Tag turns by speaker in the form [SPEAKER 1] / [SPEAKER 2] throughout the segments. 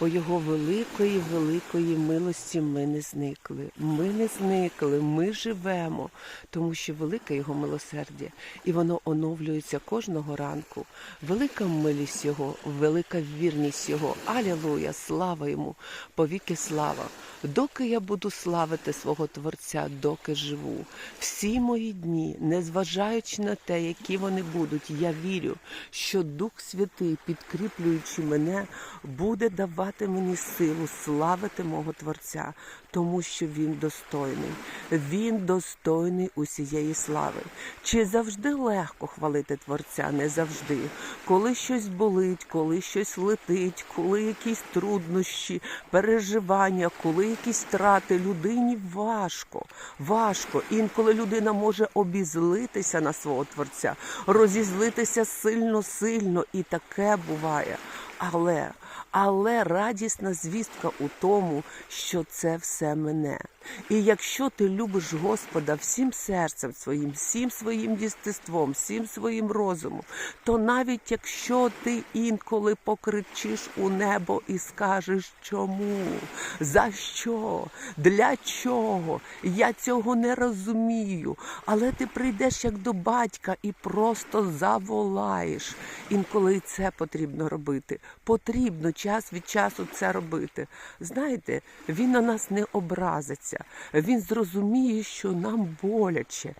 [SPEAKER 1] По Його великої, великої милості ми не зникли. Ми не зникли, ми живемо, тому що велике Його милосердя, і воно оновлюється кожного ранку. Велика милість Його, велика вірність Його. Алілуя! Слава йому! Повіки слава! Доки я буду славити свого Творця, доки живу, всі мої дні, незважаючи на те, які вони будуть, я вірю, що Дух Святий, підкріплюючи мене, буде давати мені силу славити мого Творця, тому що він достойний. Він достойний усієї слави. Чи завжди легко хвалити Творця? Не завжди. Коли щось болить, коли щось летить, коли якісь труднощі, переживання, коли якісь втрати людині важко, важко. Інколи людина може обізлитися на свого творця, розізлитися сильно, сильно, і таке буває. Але, але радісна звістка у тому, що це все мене. І якщо ти любиш Господа всім серцем своїм, всім своїм єстеством, всім своїм розумом, то навіть якщо ти інколи покричиш у небо і скажеш чому, за що, для чого, я цього не розумію, але ти прийдеш як до батька і просто заволаєш. Інколи це потрібно робити. Потрібно час від часу це робити. Знаєте, він на нас не образиться. Він зрозуміє, що нам боляче.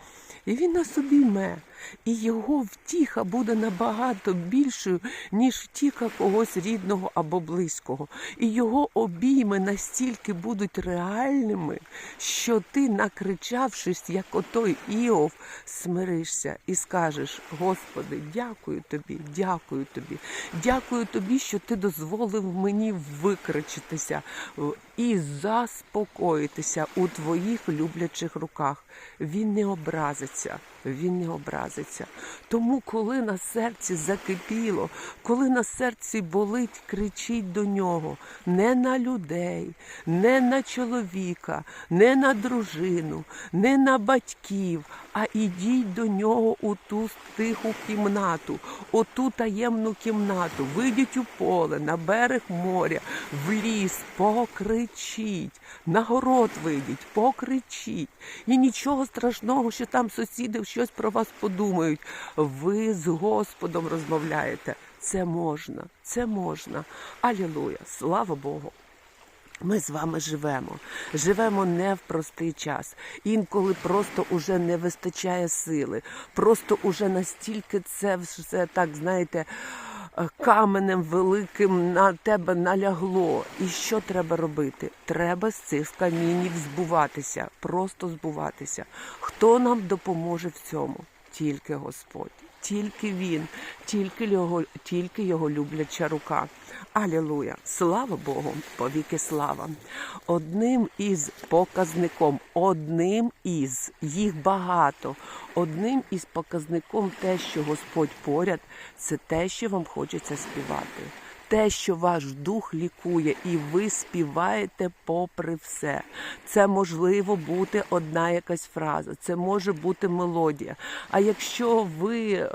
[SPEAKER 1] І він нас обійме. І його втіха буде набагато більшою, ніж втіха когось рідного або близького. І його обійми настільки будуть реальними, що ти, накричавшись, як отой Іов, смиришся і скажеш: Господи, дякую тобі, дякую тобі, дякую тобі, що ти дозволив мені викричитися і заспокоїтися у твоїх люблячих руках. Він не образиться, він не образиться. Тому, коли на серці закипіло, коли на серці болить, кричіть до нього не на людей, не на чоловіка, не на дружину, не на батьків, а ідіть до нього у ту тиху кімнату, у ту таємну кімнату, вийдіть у поле, на берег моря, в ліс, покричіть, на город вийдіть, покричіть. І нічого страшного, що там сусіди щось про вас подумають. Ви з Господом розмовляєте. Це можна, це можна. Алілуя, слава Богу. Ми з вами живемо. Живемо не в простий час. Інколи просто уже не вистачає сили. Просто уже настільки це все так, знаєте, е, каменем великим на тебе налягло. І що треба робити? Треба з цих камінів збуватися, просто збуватися. Хто нам допоможе в цьому? Тільки Господь. Тільки він, тільки його, тільки його любляча рука. Алілуя! Слава Богу, повіки слава. Одним із показником, одним із їх багато. Одним із показником те, що Господь поряд, це те, що вам хочеться співати. Те, що ваш дух лікує, і ви співаєте попри все. Це можливо бути одна якась фраза, це може бути мелодія. А якщо ви е,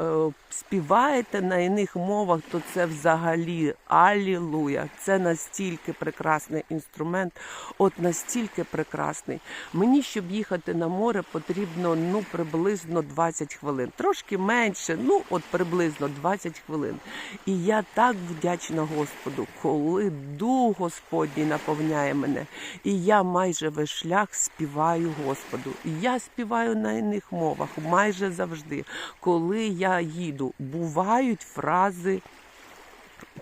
[SPEAKER 1] співаєте на іних мовах, то це взагалі алілуя. Це настільки прекрасний інструмент, от настільки прекрасний. Мені, щоб їхати на море, потрібно ну приблизно 20 хвилин. Трошки менше, ну от приблизно 20 хвилин. І я так вдячна Господу, коли Дух Господній наповняє мене. І я майже весь шлях співаю Господу. Я співаю на іних мовах майже завжди. Коли я їду, бувають фрази.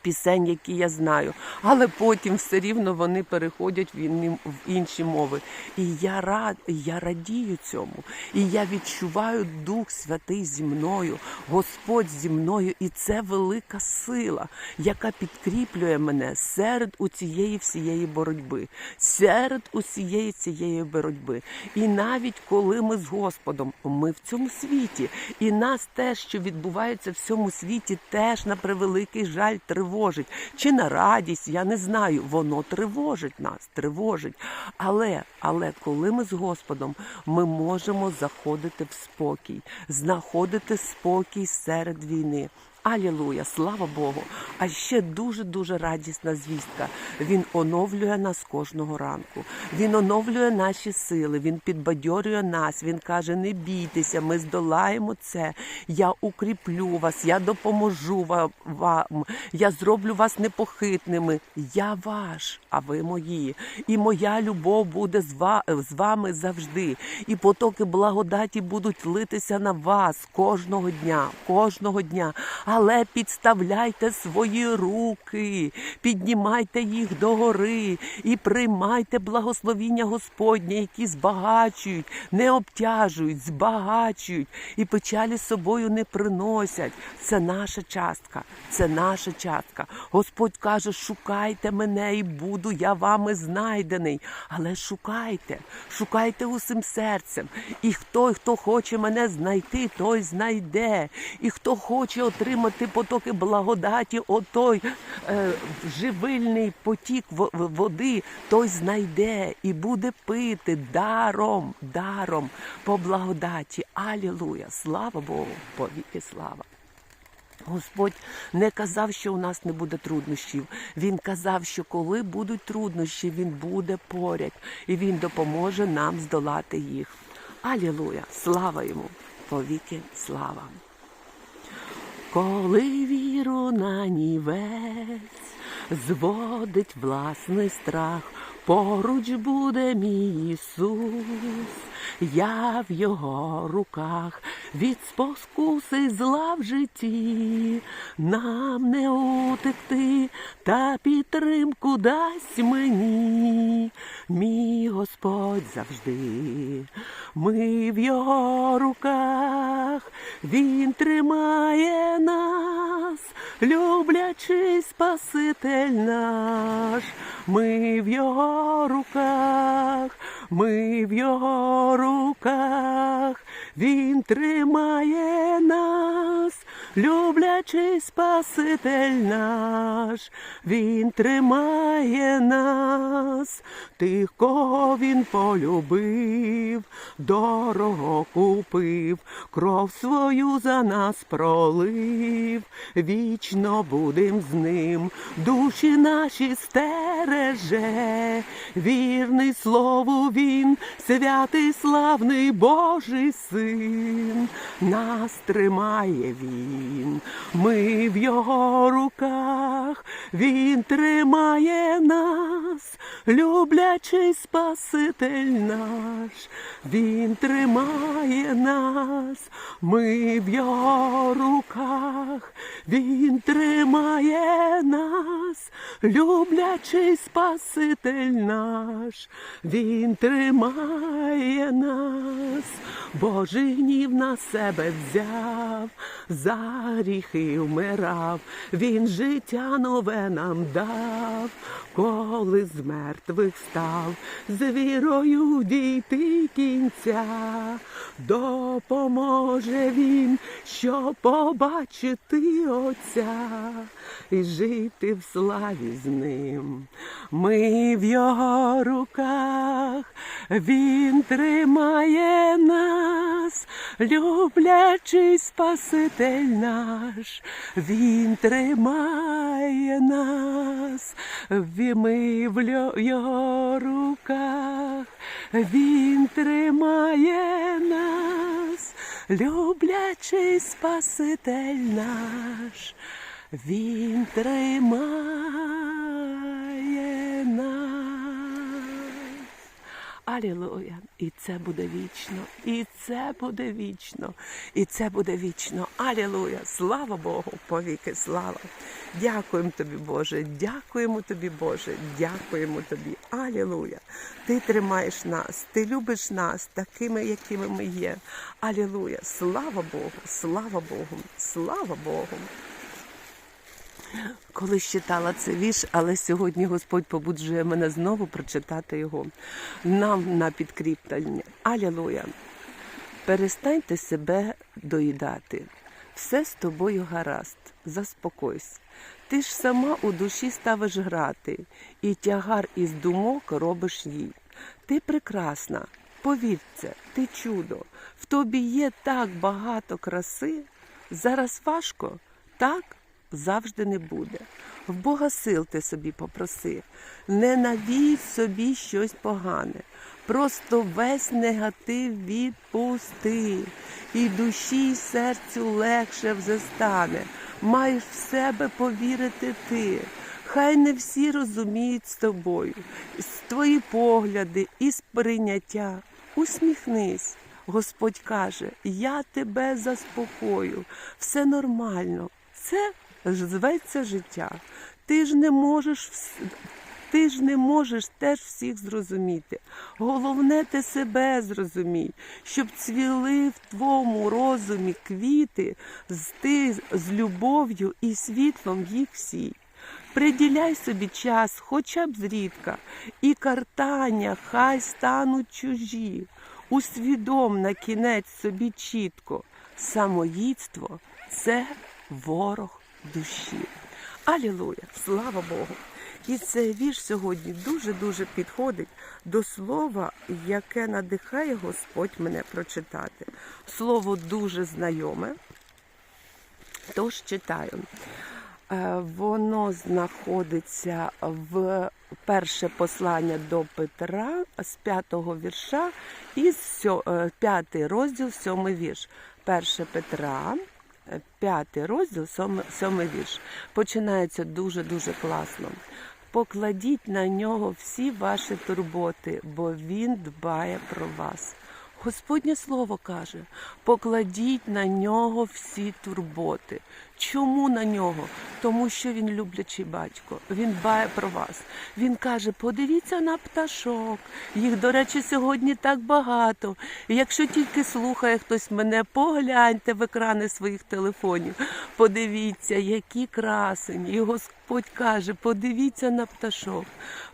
[SPEAKER 1] Пісень, які я знаю, але потім все рівно вони переходять в інші мови. І я рад, я радію цьому. І я відчуваю Дух Святий зі мною, Господь зі мною, і це велика сила, яка підкріплює мене серед у цієї всієї боротьби, серед усієї цієї боротьби. І навіть коли ми з Господом, ми в цьому світі, і нас те, що відбувається в цьому світі, теж на превеликий жаль тривожить. Тривожить, чи на радість, я не знаю. Воно тривожить нас, тривожить. Але, але коли ми з Господом, ми можемо заходити в спокій, знаходити спокій серед війни. Алілуя, слава Богу! А ще дуже дуже радісна звістка. Він оновлює нас кожного ранку. Він оновлює наші сили. Він підбадьорює нас. Він каже: не бійтеся, ми здолаємо це. Я укріплю вас, я допоможу вам. Я зроблю вас непохитними. Я ваш, а ви мої. І моя любов буде з вами завжди. І потоки благодаті будуть литися на вас кожного дня, кожного дня. Але підставляйте свої руки, піднімайте їх догори і приймайте благословіння Господнє, які збагачують, не обтяжують, збагачують і печалі з собою не приносять. Це наша частка, це наша частка. Господь каже: шукайте мене і буду я вами знайдений. Але шукайте, шукайте усім серцем. І хто, хто хоче мене знайти, той знайде. І хто хоче отримати потоки благодаті, отой е, живильний потік води, той знайде і буде пити даром, даром по благодаті. Алілуя! Слава Богу! Повіки слава! Господь не казав, що у нас не буде труднощів. Він казав, що коли будуть труднощі, Він буде поряд і Він допоможе нам здолати їх. Алілуя! Слава йому! Повіки слава! Коли віру на нівець зводить власний страх, поруч буде мій Ісус, я в його руках. Від спокуси зла в житті, нам не утекти, та підтримку дасть мені, мій Господь завжди. Ми в його руках, він тримає нас, люблячий Спаситель наш, ми в його руках, ми в його руках, він тримає нас, люблячий Спаситель наш, він тримає нас, тих, кого він полюбив, дорого купив, кров свою за нас пролив, вічно будем з ним, душі наші стереже, вірний слову він, святий славний Божий син, нас тримає він, ми в його руках, він тримає нас, люблячий Спаситель наш, він тримає нас, ми в його руках, він тримає нас, люблячий Спаситель наш, він тримає нас, Божий гнів на себе взяв, за гріхи вмирав, він життя нове нам дав, коли з мертвих став, з вірою дійти кінця, допоможе він, щоб побачити Отця і жити в славі з ним. Ми в його руках, він тримає нас, люблячий Спаситель наш, він тримає нас, ми в його руках, він тримає нас, люблячий Спаситель наш, він тримає Алілуя! І це буде вічно, і це буде вічно, і це буде вічно. Алілуя! Слава Богу, повіки, слава! Дякуємо тобі, Боже, дякуємо тобі, Боже, дякуємо тобі. Алілуя! Ти тримаєш нас, ти любиш нас такими, якими ми є. Алілуя! Слава Богу, слава Богу, слава Богу! Колись читала цей вірш, але сьогодні Господь побуджує мене знову прочитати його нам на підкріплення. Алілуя! Перестаньте себе доїдати. Все з тобою гаразд, заспокойся. Ти ж сама у душі ставиш грати, і тягар із думок робиш їй. Ти прекрасна, повір це, ти чудо. В тобі є так багато краси. Зараз важко, так завжди не буде. В Бога сил ти собі попроси. Не навій собі щось погане. Просто весь негатив відпусти, і душі, і серцю легше вже стане. Маєш в себе повірити ти. Хай не всі розуміють з тобою, твої погляди і сприйняття. Усміхнись. Господь каже: Я тебе заспокою, все нормально. Це зветься життя. Ти ж не можеш ти ж не можеш теж всіх зрозуміти. Головне, ти себе зрозумій, щоб цвіли в твоєму розумі квіти, з ти з любов'ю і світлом їх всі. Приділяй собі час, хоча б зрідка, і картання хай стануть чужі. Усвідом на кінець собі чітко. Самоїдство це ворог душі. Алілуя! Слава Богу! І цей вірш сьогодні дуже-дуже підходить до слова, яке надихає Господь мене прочитати. Слово дуже знайоме. Тож читаю. Е, Воно знаходиться в перше послання до Петра з п'ятого вірша і е, п'ятий розділ, сьомий вірш. Перше Петра, п'ятий розділ, сьомий, вірш. Починається дуже-дуже класно. Покладіть на нього всі ваші турботи, бо він дбає про вас. Господнє слово каже: покладіть на нього всі турботи. Чому на нього? Тому що він люблячий батько, він дбає про вас. Він каже: подивіться на пташок. Їх, до речі, сьогодні так багато. Якщо тільки слухає хтось мене, погляньте в екрани своїх телефонів. Подивіться, які красені. І Господь каже: подивіться на пташок.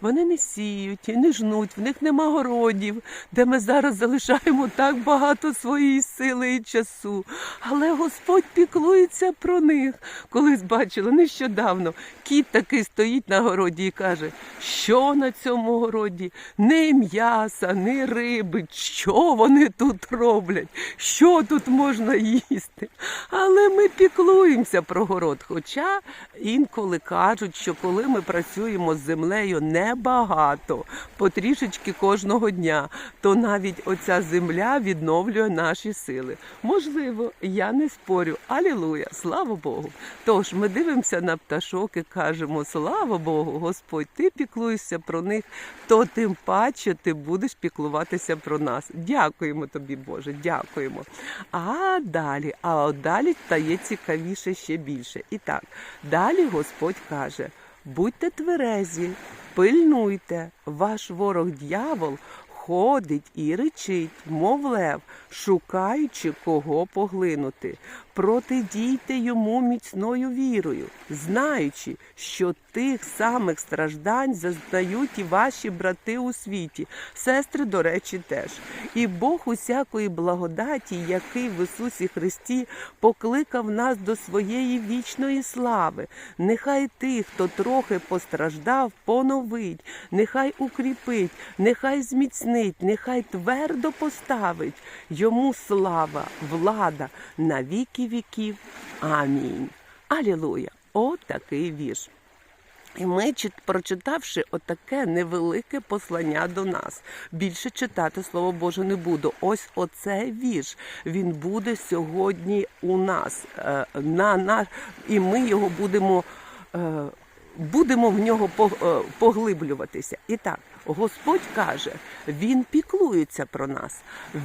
[SPEAKER 1] Вони не сіють і не жнуть, в них нема городів, де ми зараз залишаємо так багато своєї сили і часу. Але Господь піклується про них. Колись бачила нещодавно. Кіт такий стоїть на городі і каже, що на цьому городі? Ні м'яса, ні риби. Що вони тут роблять? Що тут можна їсти? Але ми піклуємося про город. Хоча інколи кажуть, що коли ми працюємо з землею небагато, потрішечки кожного дня, то навіть оця земля відновлює наші сили. Можливо, я не спорю. Алілуя, слава Богу. Тож ми дивимося на пташок і кажемо: слава Богу, Господь, ти піклуєшся про них, то тим паче ти будеш піклуватися про нас. Дякуємо тобі, Боже, дякуємо. А далі, а далі стає цікавіше ще більше. І так, далі Господь каже: будьте тверезі, пильнуйте, ваш ворог дьявол ходить і речить, мов лев, шукаючи кого поглинути. Протидійте йому міцною вірою, знаючи, що тих самих страждань зазнають і ваші брати у світі, сестри, до речі, теж. І Бог усякої благодаті, який в Ісусі Христі покликав нас до своєї вічної слави. Нехай тих, хто трохи постраждав, поновить, нехай укріпить, нехай зміцнить, нехай твердо поставить. Йому слава, влада на віки віків. Амінь. Алілуя! От такий вірш. І ми, прочитавши отаке невелике послання до нас, більше читати Слово Боже не буду. Ось оцей вірш, він буде сьогодні у нас. е, На, на, і ми його будемо, е, будемо в нього е, поглиблюватися. І так, Господь каже, Він піклується про нас.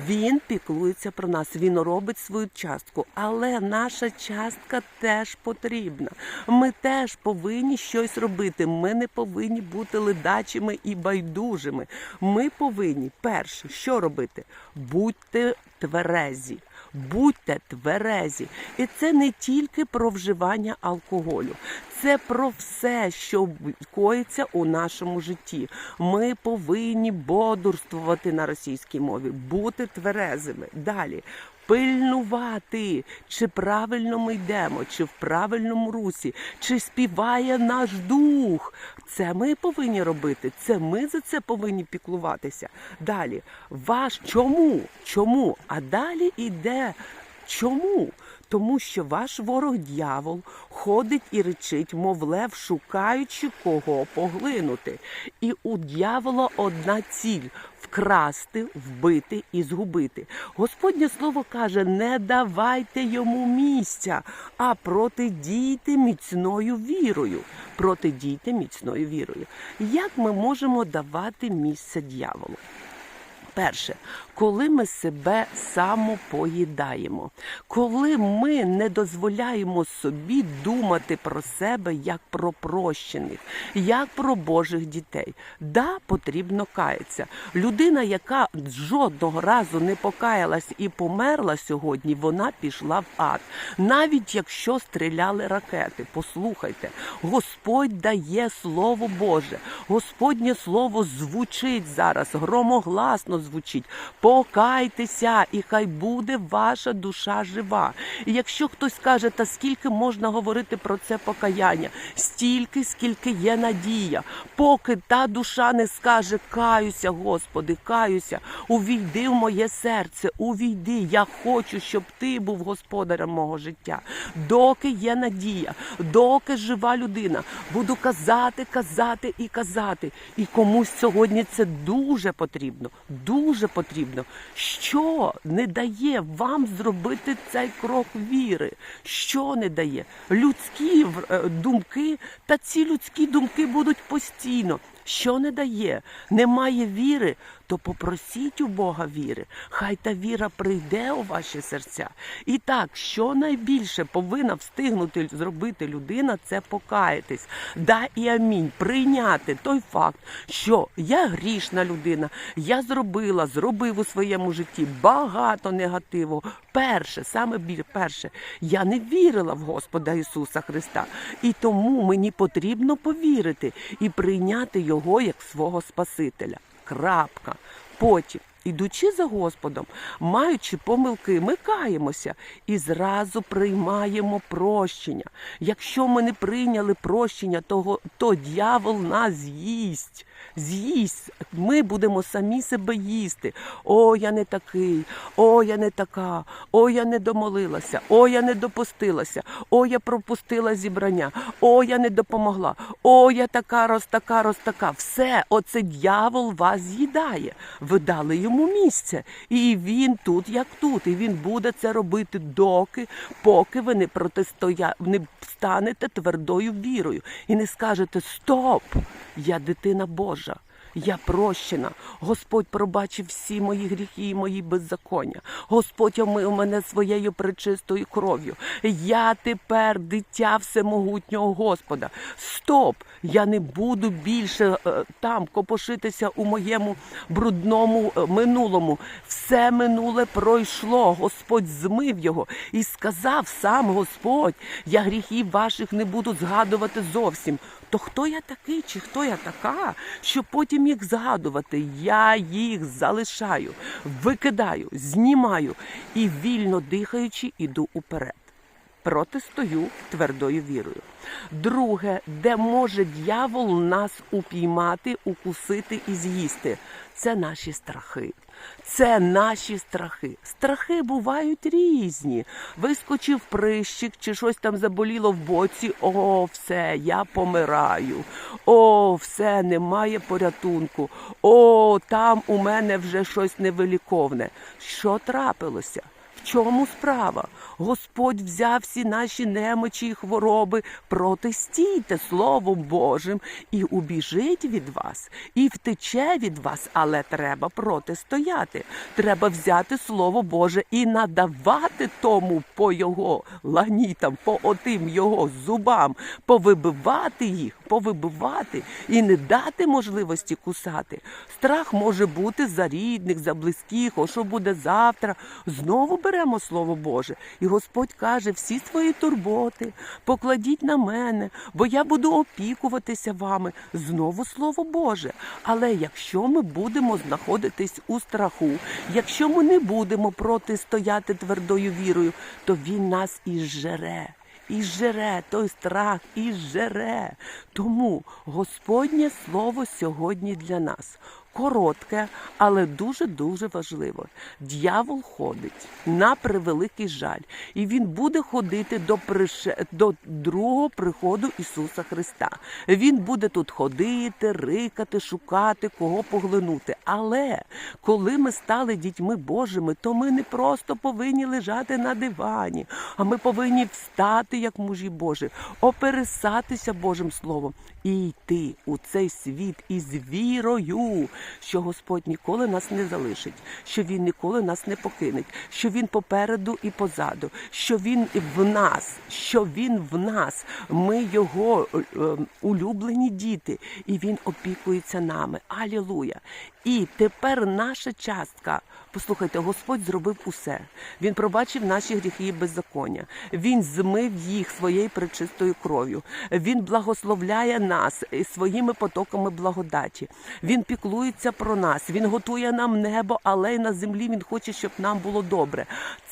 [SPEAKER 1] Він піклується про нас, Він робить свою частку, але наша частка теж потрібна. Ми теж повинні щось робити. Ми не повинні бути ледачими і байдужими. Ми повинні перше, що робити? Будьте тверезі. Будьте тверезі. І це не тільки про вживання алкоголю, це про все, що коїться у нашому житті. Ми повинні бодрствувати на російській мові, бути тверезими. Далі. Пильнувати, чи правильно ми йдемо, чи в правильному русі, чи співає наш дух. Це ми повинні робити. Це ми за це повинні піклуватися. Далі, ваш чому? Чому? А далі йде чому? Тому що ваш ворог дьявол ходить і речить, мов лев, шукаючи кого поглинути. І у дьявола одна ціль вкрасти, вбити і згубити. Господнє слово каже: не давайте йому місця, а протидійте міцною вірою. Протидійте міцною вірою. Як ми можемо давати місце дьяволу? Перше, коли ми себе самопоїдаємо, коли ми не дозволяємо собі думати про себе як про прощених, як про Божих дітей. Да, потрібно каятися. Людина, яка жодного разу не покаялась і померла сьогодні, вона пішла в ад. Навіть якщо стріляли ракети, послухайте, Господь дає Слово Боже, Господнє Слово звучить зараз, громогласно звучить. Покайтеся, і хай буде ваша душа жива. І якщо хтось каже, та скільки можна говорити про це покаяння, стільки, скільки є надія, поки та душа не скаже Каюся, Господи, каюся, увійди в моє серце, увійди. Я хочу, щоб ти був господарем мого життя. Доки є надія, доки жива людина, буду казати, казати і казати. І комусь сьогодні це дуже потрібно. Дуже потрібно. Що не дає вам зробити цей крок віри? Що не дає? Людські е, думки, та ці людські думки будуть постійно. Що не дає? Немає віри, то попросіть у Бога віри. Хай та віра прийде у ваші серця. І так, що найбільше повинна встигнути зробити людина, це покаятись. Да і амінь. Прийняти той факт, що я грішна людина, я зробила, зробив у своєму житті багато негативу. Перше, саме перше, я не вірила в Господа Ісуса Христа. І тому мені потрібно повірити і прийняти Його як свого Спасителя. Крапка. Потім, ідучи за Господом, маючи помилки, ми каємося і зразу приймаємо прощення. Якщо ми не прийняли прощення, того, то дьявол нас з'їсть. З'їсть, ми будемо самі себе їсти. О, я не такий, о, я не така, о, я не домолилася, о, я не допустилася, о, я пропустила зібрання, о, я не допомогла, о, я така, роз така, роз така. Все, оце дьявол вас з'їдає. Ви дали йому місце. І він тут, як тут. І він буде це робити доки, поки ви не протистоя... не станете твердою вірою і не скажете Стоп! Я дитина Божа. Я прощена. Господь пробачив всі мої гріхи і мої беззаконня. Господь омив мене своєю пречистою кров'ю. Я тепер дитя всемогутнього Господа. Стоп! Я не буду більше е, там копошитися у моєму брудному е, минулому. Все минуле пройшло. Господь змив його і сказав сам Господь: я гріхів ваших не буду згадувати зовсім. То хто я такий, чи хто я така, що потім їх згадувати? Я їх залишаю, викидаю, знімаю і вільно дихаючи, іду уперед. Протистою твердою вірою. Друге, де може дьявол нас упіймати, укусити і з'їсти, це наші страхи. Це наші страхи. Страхи бувають різні. Вискочив прищик, чи щось там заболіло в боці. О, все, я помираю. О, все, немає порятунку. О, там у мене вже щось невиліковне. Що трапилося? Чому справа? Господь взяв всі наші немочі і хвороби, протистійте Словом Божим і убіжить від вас, і втече від вас, але треба протистояти. Треба взяти Слово Боже і надавати тому по його ланітам, по отим його зубам, повибивати їх. повибивати і не дати можливості кусати. Страх може бути за рідних, за близьких, о що буде завтра. Знову беремо Слово Боже. І Господь каже: всі свої турботи покладіть на мене, бо я буду опікуватися вами. Знову Слово Боже. Але якщо ми будемо знаходитись у страху, якщо ми не будемо протистояти твердою вірою, то він нас і зжере. І жере той страх, і жере. Тому Господнє слово сьогодні для нас коротке, але дуже дуже важливо. Д'явол ходить на превеликий жаль, і він буде ходити до прише... до другого приходу Ісуса Христа. Він буде тут ходити, рикати, шукати, кого поглинути. Але коли ми стали дітьми Божими, то ми не просто повинні лежати на дивані, а ми повинні встати як мужі Божі, опересатися Божим Словом і йти у цей світ із вірою, що Господь ніколи нас не залишить, що Він ніколи нас не покинеть, що Він попереду і позаду, що Він в нас, що Він в нас. Ми його е, улюблені діти, і Він опікується нами. Алілуя! І тепер наша частка. Послухайте, Господь зробив усе. Він пробачив наші гріхи і беззаконня. Він змив їх своєю пречистою кров'ю. Він благословляє нас своїми потоками благодаті. Він піклується про нас. Він готує нам небо, але й на землі він хоче, щоб нам було добре.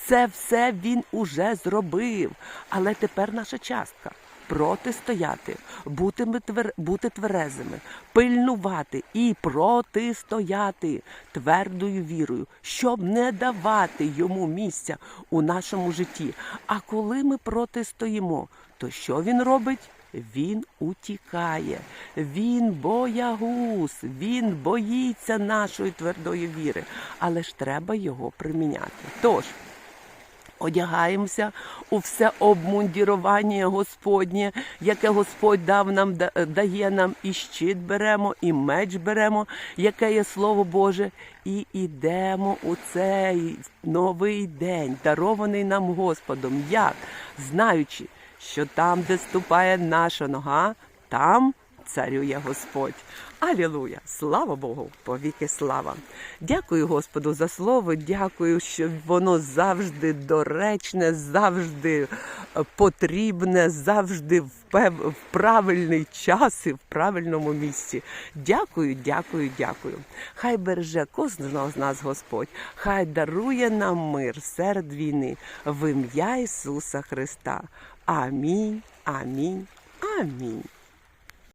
[SPEAKER 1] Це все він уже зробив. Але тепер наша частка протистояти, бути, твер... бути тверезими, пильнувати і протистояти твердою вірою, щоб не давати йому місця у нашому житті. А коли ми протистоїмо, то що він робить? Він утікає, він боягуз, він боїться нашої твердої віри, але ж треба його приміняти. Тож одягаємося у все обмундірування Господнє, яке Господь дав нам, дає нам, і щит беремо, і меч беремо, яке є Слово Боже, і йдемо у цей новий день, дарований нам Господом. Як? Знаючи, що там, де ступає наша нога, там царює Господь. Алілуя! Слава Богу! Повіки слава! Дякую Господу за слово. Дякую, що воно завжди доречне, завжди е, потрібне, завжди в, правильний час і в правильному місці. Дякую, дякую, дякую. Хай береже кожного з нас Господь, хай дарує нам мир серед війни в ім'я Ісуса Христа. Амінь, амінь, амінь.